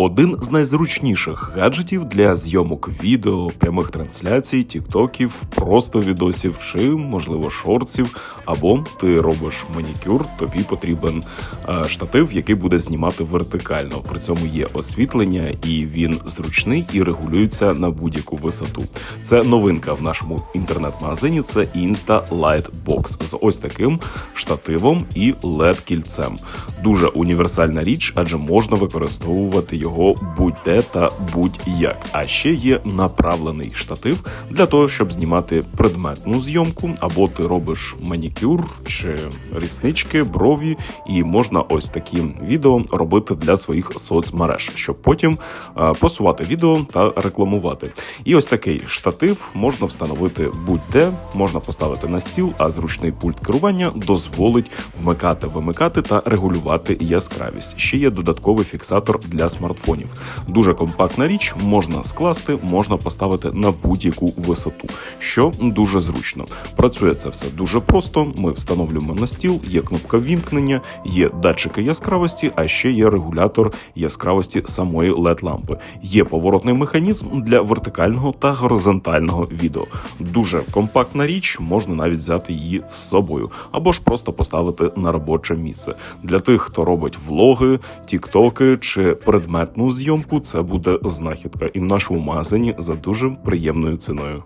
Один з найзручніших гаджетів для зйомок відео, прямих трансляцій, тіктоків, просто відосів чи, можливо, шортсів. Або ти робиш манікюр, тобі потрібен е, штатив, який буде знімати вертикально. При цьому є освітлення, і він зручний і регулюється на будь-яку висоту. Це новинка в нашому інтернет-магазині. Це Insta Light Box з ось таким штативом і led кільцем. Дуже універсальна річ, адже можна використовувати його будь-де та будь-як. А ще є направлений штатив для того, щоб знімати предметну зйомку, або ти робиш манікюр чи ріснички, брові, і можна ось такі відео робити для своїх соцмереж, щоб потім е, просувати відео та рекламувати. І ось такий штатив можна встановити будь-де, можна поставити на стіл, а зручний пульт керування дозволить вмикати, вимикати та регулювати яскравість. Ще є додатковий фіксатор для смартфонів. Дуже компактна річ, можна скласти, можна поставити на будь-яку висоту, що дуже зручно. Працює це все дуже просто. Ми встановлюємо на стіл, є кнопка вімкнення, є датчики яскравості, а ще є регулятор яскравості самої led лампи. Є поворотний механізм для вертикального та горизонтального відео. Дуже компактна річ, можна навіть взяти її з собою, або ж просто поставити на робоче місце. Для тих, хто робить влоги, тіктоки чи предметну зйомку, це буде знахідка і в нашому магазині за дуже приємною ціною.